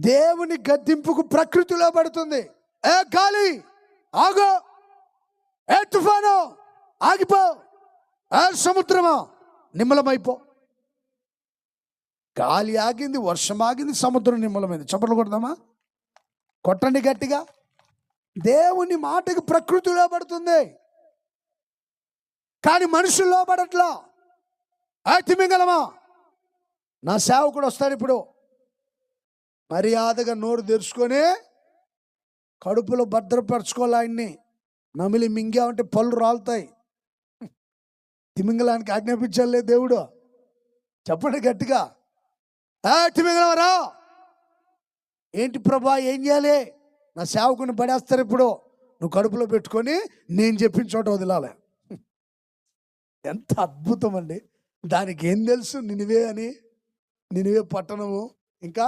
దేవుని గద్దింపుకు ప్రకృతిలో పడుతుంది. ఏ గాలి? ఆగో. ఏ తుఫాను? ఆగిపో. ఏ సముద్రమా? నిమ్మలమైపో. గాలి ఆగింది వర్షం ఆగింది సముద్రం నిమ్మలమైంది. చప్పట్లు కొడదామా? కొట్టండి గట్టిగా. దేవుని మాటకి ప్రకృతిలో పడుతుంది. కానీ మనుషుల్లో పడట్లా ఆ తిమింగలమా? నా సేవకుడు వస్తాడు ఇప్పుడు. మర్యాదగా నోరు తెరుచుకొని కడుపులో భద్రపరచుకోవాలి ఆయన్ని. నమిలి మింగామంటే పళ్ళు రాలుతాయి. తిమింగలానికి ఆజ్ఞాపించాలే దేవుడు. చెప్పండి గట్టిగా. తిమింగలం రా ఏంటి ప్రభా ఏం చేయాలి? నా సేవకుని పడేస్తారు ఇప్పుడు. నువ్వు కడుపులో పెట్టుకొని నేను చెప్పిన చోట వదిలాలి. ఎంత అద్భుతం అండి. దానికి ఏం తెలుసు? నినివే అని. నినివే పట్టణము. ఇంకా